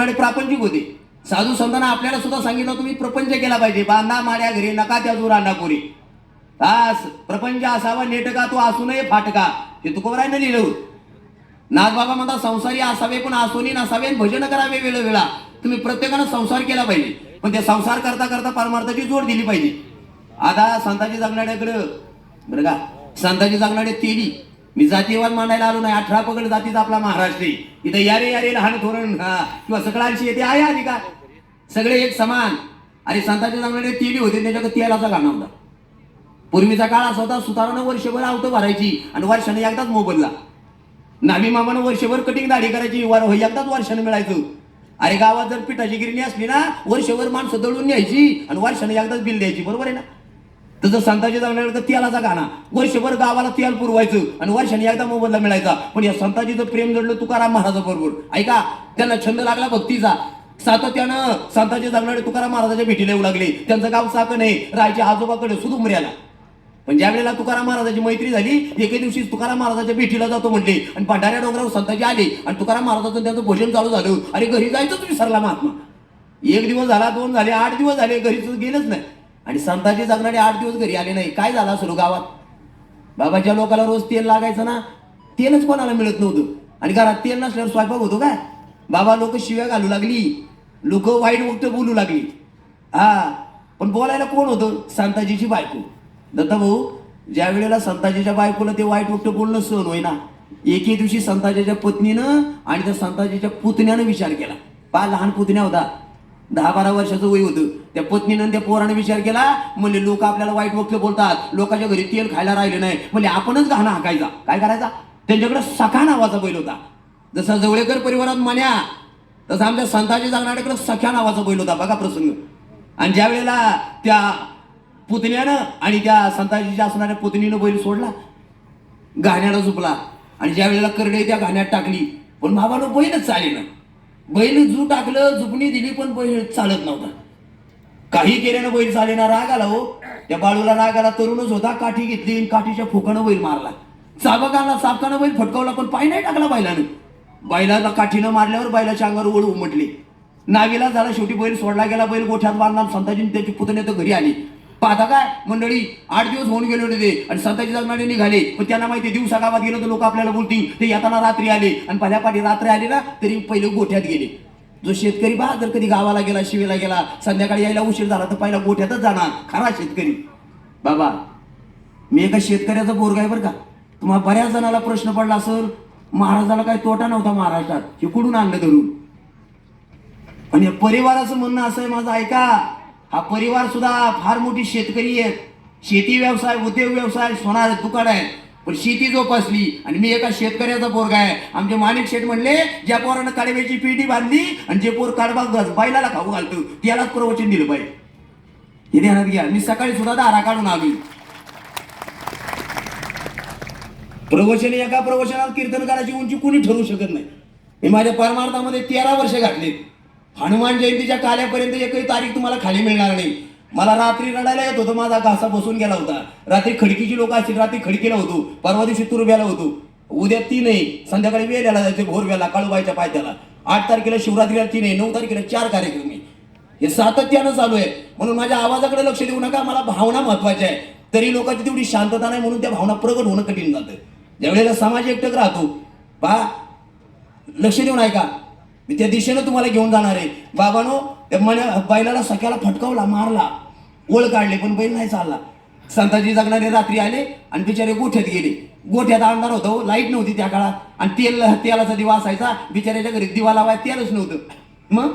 आणि प्रापंचिक होते. साधू संतांना आपल्याला सुद्धा सांगितलं तुम्ही प्रपंच केला पाहिजे. बांधा माड्या घरी नका त्या दूर पुरी तास प्रपंच असावा नेटका तो असू नये फाटका. हे तुकोबरायनं लिहिलं होतं. नाथबाबा म्हणतात संसारी असावे पण असोनी नसावे आणि भजन करावे वेळोवेळा. तुम्ही प्रत्येकानं संसार केला पाहिजे. पण ते संसार करता करता परमार्थाची जोड दिली पाहिजे. आता संताजी जगणाऱ्याकडं बरं का संताची जगणारे तेली. मी जातीवाद मांडायला आलो नाही. अठरा पगड जातीचा आपला महाराष्ट्र इथं यारे यारे लहान थोरण हा, किंवा सगळ्यांशी येते आहे अधिकार. सगळे एक समान. अरे संताजी जगणारे तेली होते त्याच्याकडे तेलाचा गाणं होता. पूर्वीचा काळ असा होता सुतारानं वर्षभर आवतं भरायची आणि वर्षाने एकदाच मोबदला. नामी मामानं वर्षभर कटिंग दाढी करायची वर हो, एकदाच वर्षानं मिळायचं. अरे गावात जर पिठाची गिरणी असली ना वर्षभर माणसं दळून न्यायची आणि वर्षाने एकदाच बिल द्यायची. बरोबर आहे ना? तर तसं संताजी तर तेलाचा गाणा वर्षभर गावाला तेल पुरवायचं आणि वर्षाने एकदा मोबदला मिळायचा. पण या संताजीचं प्रेम जडलं तुकाराम महाराजाबरोबर ऐका त्यांना छंद लागला भक्तीचा. सातत्यानं संताजी जगणारे तुकाराम महाराजाच्या भेटीला येऊ लागले. त्यांचं गाव साकण आहे राहायचे आजोबाकडे सुदुमऱ्याला पण ज्या वेळेला तुकाराम महाराजाची मैत्री झाली एके दिवशी तुकाराम महाराजाच्या भेटीला जातो म्हटले आणि पांढऱ्या डोंगरावर संताजी आले आणि तुकाराम महाराजाचं त्यांचं भोजन चालू झालं. अरे घरी जायचंच विसरला महात्मा. एक दिवस झाला दोन झाले आठ दिवस झाले घरी तर गेलंच नाही. आणि संताजी जगणारे आठ दिवस घरी आले नाही. काय झालं असलो गावात? बाबाच्या लोकाला रोज तेल लागायचं ना? तेलच कोणाला मिळत नव्हतं. आणि घरात तेल नसल्यावर स्वयंपाक होतो काय? बाबा लोक शिव्या घालू लागली. लोक वाईट वक्त बोलू लागली. हा पण बोलायला कोण होतं? संताजीची बायको. दत्ता भाऊ ज्या वेळेला संताजीच्या बायकोला ते वाईट वक्त बोलणं सहन होईना एके दिवशी संताजीच्या पत्नीनं आणि त्या संताजीच्या पुतण्यानं विचार केला. पा लहान पुतण्या होता. दहा बारा वर्षाचं वय होतं. त्या पत्नीनं त्या पोरानं विचार केला म्हणजे लोक आपल्याला वाईट वक्त बोलतात. लोकांच्या घरी तेल खायला राहिले नाही. म्हणजे आपणच घाणा हाकायचा. काय करायचा? त्यांच्याकडे सखा नावाचा बैल होता. जसा जवळेकर परिवारात मान्या तसं आमच्या संताजी जागणाऱ्याकडे सख्या नावाचा बैल होता. बघा प्रसंग. आणि ज्या वेळेला त्या पुतण्यानं आणि त्या संताजीच्या असणाऱ्या पुतणीनं बैल सोडला गाण्याला झुपला. आणि ज्या वेळेला करडे त्या गाण्यात टाकली पण बाबानं बैलच चालेल बैल जू टाकलं झुपणी दिली पण बैल चालत नव्हता. काही केल्यानं बैल चालेना राग आला हो. त्या बाळूला राग आला तरुणच होता काठी घेतली आणि काठीच्या फुकानं बैल मारला. चाबकाला चाबकानं बैल फटकावला पण पाय नाही टाकला बैलानं. बैलाला काठीनं मारल्यावर बैलाच्या अंगावर ओळ उमटली. नावीला झाला शेवटी बैल सोडला गेला बैल गोठ्यात बांधला संताजी त्याची पुतणे तर घरी आली. पाहता काय मंडळी आठ दिवस होऊन गेले होते ते आणि संताजी जगनाडे निघाले. पण त्यांना माहिती दिवसा गावात गेलो तर लोक आपल्याला बोलतील ते येताना रात्री आले. आणि पहिल्या पाठी रात्री आले ना तरी पहिले गोठ्यात गेले. जो शेतकरी बा जर कधी गावाला गेला शिवेला गेला संध्याकाळी यायला उशीर झाला तर पहिला गोठ्यातच जाणार. खरा शेतकरी. बाबा मी एका शेतकऱ्याचा पोरग आहे बरं का. तुम्हाला बऱ्याच जणाला प्रश्न पडला असेल महाराजाला काही तोटा नव्हता महाराष्ट्रात. हे कुठून आणलं धरून आणि परिवाराचं म्हणणं असं आहे माझं ऐका. हा परिवार सुद्धा फार मोठी शेतकरी आहेत. शेती व्यवसाय उद्योग व्यवसाय सोनार दुकान आहे पण शेती जोपासली आणि मी एका शेतकऱ्याचा पोरगा आहे. आमचे माणिक शेठ म्हणले ज्या पोरानं काडव्याची पिढी बांधली आणि जे पोर काडबा बैलाला खाऊ घालतो त्यालाच प्रवचन दिलं पाहिजे. हे ध्यानात घ्या. मी सकाळी सुद्धा दारा काढून आली. प्रवचन एका प्रवचनात कीर्तन करायची उंची कुणी ठरवू शकत नाही. मी माझ्या परमार्थामध्ये तेरा वर्ष घातलेत. हनुमान जयंतीच्या काल्यापर्यंत एकही तारीख तुम्हाला खाली मिळणार नाही. मला रात्री रडायला येत होतं माझा घासा बसून गेला होता. रात्री खडकीची लोक असतील रात्री खडकीला होतो. परवा दिवशी तुरब्याला होतो. उद्या तीन आहे संध्याकाळी द्यायला जायचं भोरव्याला काळूबाईच्या पायथ्याला. आठ तारखेला शिवरात्रीला तीन आहे नऊ तारखेला चार कार्यक्रम आहे. हे सातत्यानं चालू आहे. म्हणून माझ्या आवाजाकडे लक्ष देऊ नका मला भावना महत्त्वाच्या आहे. तरी लोकांची तेवढी शांतता नाही म्हणून त्या भावना प्रगट होणं कठीण जातं. ज्यावेळेला समाज एकटक राहतो पहा लक्ष देऊन ऐका. मी त्या दिशेनं तुम्हाला घेऊन जाणार आहे. बाबानो म्हणे बैलाला सख्याला फटकावला मारला. ओळ काढले पण बैल नाही चालला. संताजी जगणारे रात्री आले आणि बिचारे गोठ्यात गेले. गोठ्यात आणणार होतो लाइट नव्हती त्या काळात. आणि तेल तेलाचा दिवा असायचा बिचाऱ्याच्या घरी दिवा लावाय तेलच नव्हतं. मग?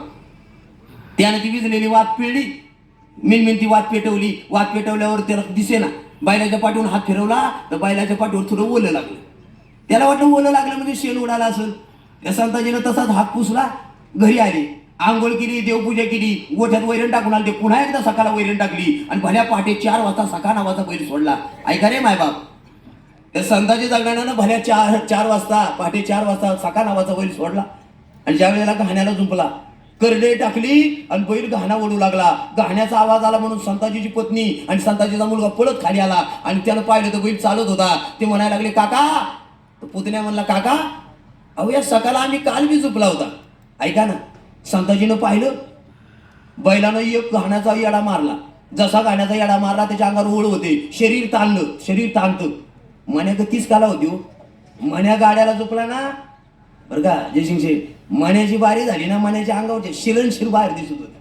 त्याने ती विजलेली वात पिळली. मिनमिन ती वात पेटवली. वात पेटवल्यावर त्याला दिसेना. बैलाच्या पाठीवर हात फिरवला तर बैलाच्या पाठीवर थोडं ओलं लागलं. त्याला वाटलं ओलं लागलं म्हणजे शेण उडाला असेल. संताजीनं तसाच हात पुसला घरी आली. आंघोळ केली देवपूजा केली गोठ्यात वैरण टाकून आले ते पुन्हा एकदा सकाळला वैरण टाकली आणि भल्या पहाटे चार वाजता सखा नावाचा बैल सोडला. ऐका रे मायबाप. त्या संताजी जगण्यानं भल्या चार चार वाजता पहाटे चार वाजता सखा नावाचा बैल सोडला. आणि ज्या वेळेला घाण्याला झुंपला करडे टाकली आणि बैल घाणा ओढू लागला. घाण्याचा आवाज आला म्हणून संताजीची पत्नी आणि संताजीचा मुलगा पळत खाली आला. आणि त्यानं पाहिलं तर बैल चालत होता. ते म्हणायला लागले काका. पुतण्या म्हणला काका अहो या सकाळला आम्ही काल बी झोपला होता. ऐका ना संताजीनं पाहिलं? बैलानं एक गाण्याचा येडा मारला. जसा घाण्याचा येडा मारला त्याच्या अंगावर ओळ होते. शरीर ताणलं शरीर ताणतं. मण्या तीच काला होती हो. मण्या गाड्याला झोपला ना बरं का जयसिंग शेठ मण्याची बारी झाली ना मण्याच्या अंगावरचे शिरणशीर बाहेर दिसत होते.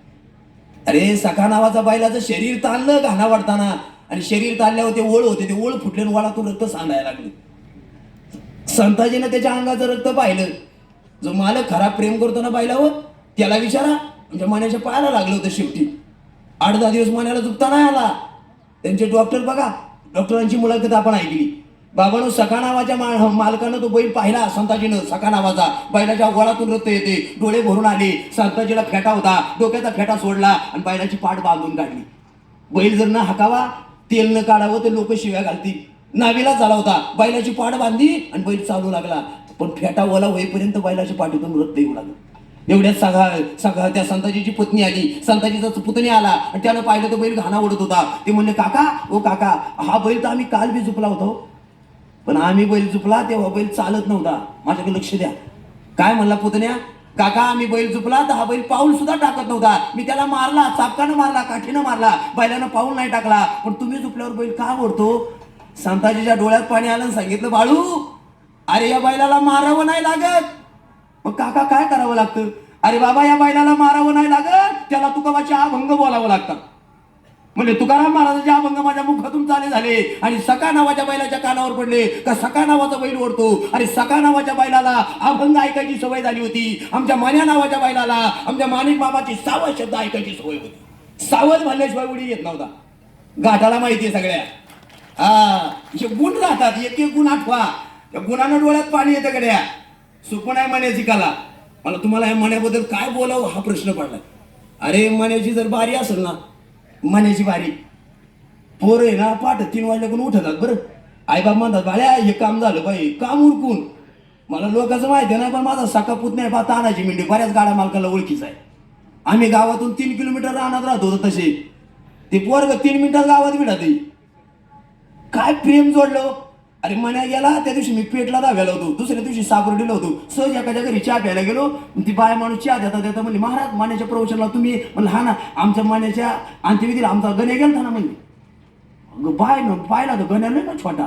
अरे सखा नावाचा बैलाचं शरीर ताणलं घाणा वाढताना. आणि शरीर ताणल्यावर ते ओळ होते ते ओळ फुटल्यानं आणि वळातून रक्त सांडायला लागले. संताजीनं त्याच्या अंगाचं रक्त पाहिलं. जो मालक खरा प्रेम करतो ना बैलावर हो, त्याला विचारा. म्हणजे मण्याच्या पायाला लागलं होतं शेवटी. आठ दहा दिवस मण्याला झुकता नाही आला. त्यांचे डॉक्टर बघा डॉक्टरांची मुलाखत आपण ऐकली. बाबानो सखा नावाच्या मा- मालकानं तो बैल पाहिला संताजीनं. सखा नावाचा. बैलाच्या गोळातून रक्त येते. डोळे भरून आले. संताजीला फेटा होता. डोक्याचा फेटा सोडला आणि बैलाची पाठ बांधून काढली. बैल जर न हाकावा तेल न काढावं तर लोक शिव्या घालतील. नावीला झाला होता. बैलाची पाठ बांधली आणि बैल चालू लागला. पण फेटा ओला होईपर्यंत बैलाच्या पाठीतून रक्त येऊ लागलं. एवढ्यात सगळा सगळा त्या संताजीची पत्नी आली. संताजीचा पुतणी आला आणि त्यानं पाहिलं तो बैल घाणा ओढत होता. ते म्हणले काका ओ काका हा बैल तर आम्ही काल बी झुपला होतो. पण आम्ही बैल झुपला तेव्हा बैल चालत नव्हता. माझ्याकडे लक्ष द्या. काय म्हणला पुतण्या? काका आम्ही बैल झुपला तर हा बैल पाऊल सुद्धा टाकत नव्हता. मी त्याला मारला चापकानं मारला काठीनं मारला. बैलानं पाऊल नाही टाकला. पण तुम्ही झुपल्यावर बैल का ओढतो? संताजीच्या डोळ्यात पाणी आलं सांगितलं बाळू अरे या बैलाला मारावं नाही लागत. मग काका काय करावं लागतं? अरे बाबा या बैलाला मारावं नाही लागत. त्याला तुकाबाचे अभंग बोलावं लागतात म्हणजे तुकाराम महाराजांचे अभंग माझ्या मुखातून चाले झाले आणि सका नावाच्या बैलाच्या कानावर पडले. का सका नावाचा बैल ओढतो? आणि सका नावाच्या बैलाला अभंग ऐकायची सवय झाली होती. आमच्या मान्या नावाच्या बैलाला आमच्या माणिक बाबाची सावध शब्द ऐकायची सवय होती. सावध म्हणल्याशिवाय उडी येत नव्हता. गाठाला माहिती आहे सगळ्या. हा हे गुण राहतात एक एक गुण आठवा. त्या गुणानं डोळ्यात पाणी येतं गड्या. सुपण आहे मण्याची कला. मला तुम्हाला या मण्याबद्दल काय बोलावं हा प्रश्न पडला. अरे मण्याची जर बारी असेल ना मण्याची बारी. पोर आहे ना पाठ तीन वाजल्याकडून उठतात बरं. आईबाप म्हणतात बाळ्या हे काम झालं बाई काम उरकून. मला लोकांचं माहिती नाही पण माझा सका पुत नाही पा तानाची मिंडी बऱ्याच गाड्या मालकाला ओळखीचा आहे. आम्ही गावातून तीन किलोमीटर राहणार राहत होतो तसे. ते पोरग तीन मिनिटात गावात मिळत काय प्रेम जोडलं? अरे मण्या गेला त्या दिवशी मी पेटला दाव्याला होतो. दुसऱ्या दिवशी साकुर्डीला होतो. सहज एखाद्या घरी चहा प्यायला गेलो. ती बाय माणूस चहा देता देता म्हणली महाराज मान्याच्या प्रवचनाला तुम्ही म्हणलं हा ना आमच्या मान्याच्या अंत्यविधीला आमचा गण्या गेलता ना म्हणली. बाय ना पाहिला तो गण्या नाही ना छोटा.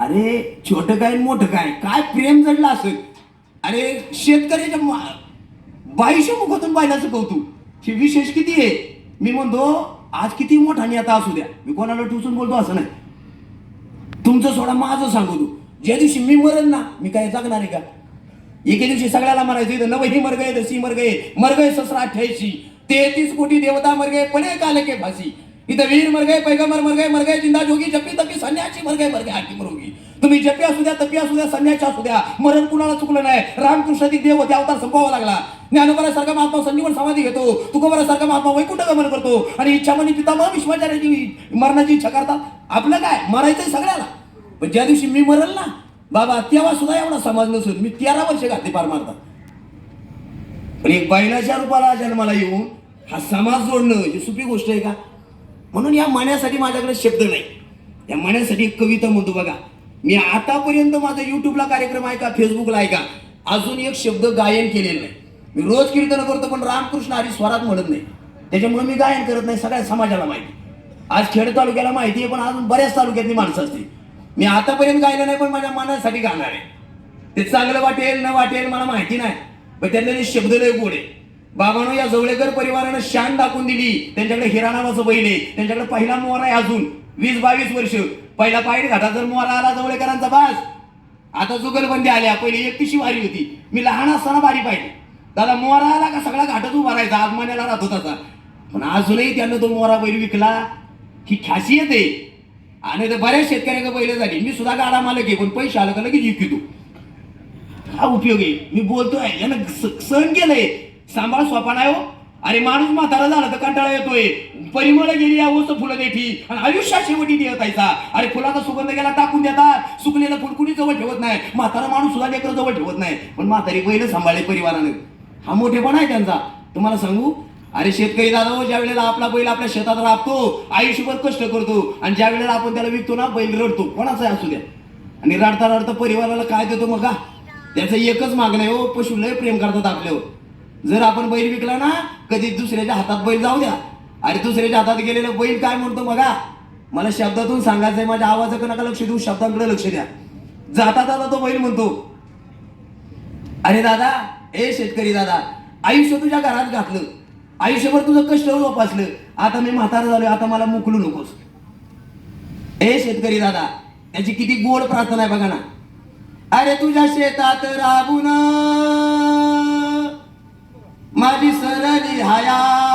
अरे छोटं काय मोठं काय? काय प्रेम जडलं असेल? अरे शेतकऱ्याच्या मा- मुखातून बायलाचं कौतुक. हे विशेष किती आहे? मी म्हणतो आज किती मोठा नेता असू द्या. मी कोणाला टुचून बोलतो असं नाही. तुमचं सोडा माझं सांगू तू. ज्या दिवशी मी मरेन ना मी काय जगणार आहे का? एके दिवशी सगळ्याला मरायचं इथं नव ही मर गए दसी मर्ग आहे मर्ग आहे ससरा अठ्ठ्याऐंशी. तेहतीस कोटी देवता मर्गे पण एक आले के फाशी. इथं वीर मर्ग आहे पैगंबर मर्ग आहे मर्ग आहे जिंदा जोगी जपी तपी संन्याची मर्ग आहे मर्ग गए मरोगी. तुम्ही जपी असू द्या तपी असू द्या संन्याची असू द्या मरण कुणाला चुकलं नाही. रामकृष्णाची देव होते अवतार संपवावा लागला. ज्ञानोबरासारखा महात्मा संजीवन समाधी घेतो तुकोबरासारखा महात्मा वैकुंठ गमन करतो आणि इच्छा इच्छामणी पितामह विश्वाचार्याची मरणाची इच्छा करतात. आपलं काय? मरायचंय सगळ्याला. पण ज्या दिवशी मी मरल ना बाबा तेव्हा सुद्धा एवढा समाज नसून मी तेरा वर्ष घातली पार मारतात. पण एक बैलाच्या रूपाला जन्माला येऊन हा समाज जोडणं ही सोपी गोष्ट आहे का? म्हणून या माण्यासाठी माझ्याकडे शब्द नाही. या माण्यासाठी एक कविता म्हणतो बघा मी आतापर्यंत माझा युट्यूबला कार्यक्रम आहे का फेसबुकला ऐका अजून एक शब्द गायन केलेलं नाही. मी रोज कीर्तन करतो पण रामकृष्ण हरी स्वरात म्हणत नाही. त्याच्यामुळे मी गायन करत नाही सगळ्या समाजाला माहिती. आज खेड तालुक्याला माहिती आहे पण अजून बऱ्याच तालुक्यातली माणसं असतील. मी आतापर्यंत गायलं नाही पण माझ्या मनासाठी गाणार आहे. ते चांगलं वाटेल न वाटेल मला माहिती नाही. पण त्यांनी शब्द लय गोडे आहे बाबांनो या जवळेकर परिवारानं शान दाखवून दिली. त्यांच्याकडे हिरा नावाचं बैल आहे. त्यांच्याकडे पहिला मोहरा आहे अजून. वीस बावीस वर्ष. पहिला पायरी घाटात जर मोहरा आला जवळेकरांचा बास. आता जुगलबंदी आल्या. पहिली एकटीशी वारी होती. मी लहान असताना बारी पाहिजे दादा मोहरा आला का? सगळा घाटच उभा राहायचा. आज राहत होता. पण अजूनही त्यानं तो मोहरा बैल विकला. ही खासियत आहे. आणि तर बऱ्याच शेतकऱ्याकडे पहिले झाली. मी सुद्धा गाडा मालक आहे पण पैसे आलं का लगेच विकतो. हा उपयोग आहे. मी बोलतोय यानं स- सहन केलंय. सांभाळ सोपा नाही हो. अरे माणूस म्हातारा झाला तर कंटाळा येतोय. परिमळ गेली या वस्तू फुलं देठी आणि आयुष्यात शेवटी देतायचा अरे फुलाचा सुगंध गेला टाकून देतात. सुकलेलं फुल कुणी जवळ ठेवत नाही. म्हातारा माणूस सुद्धा लेकर जवळ ठेवत नाही. पण म्हातारी पहिलं सांभाळले परिवारानं. हा मोठेपणा आहे त्यांचा. तुम्हाला सांगू अरे शेतकरी दादा हो, ज्या वेळेला आपला बैल आपल्या शेतात राबतो आयुष्यभर कष्ट करतो आणि ज्या वेळेला आपण त्याला विकतो ना बैल रडतो. कोणाचा असू द्या. आणि रडता रडता परिवाराला काय देतो मग का त्याचं एकच मागणं आहे हो पशु लय प्रेम करतात आपल्यावर. जर आपण बैल विकला ना कधी दुसऱ्याच्या हातात बैल जाऊ द्या. अरे दुसऱ्याच्या हातात गेलेलं बैल काय म्हणतो बघा मला शब्दातून सांगायचंय माझ्या आवाजाकडे नका लक्ष देऊ शब्दांकडे लक्ष द्या. जाता जाता तो बैल म्हणतो अरे दादा ए शेतकरी दादा आयुष्य तुझ्या घरात घातलं. आयुष्यभर तुझं कष्ट जोपासलं. आता मी म्हातारा झालोय आता मला मुकलू नकोस. हे शेतकरी दादा त्याची किती गोड प्रार्थना आहे बघा ना. अरे तुझ्या शेतात राबून माझी सरली हाया.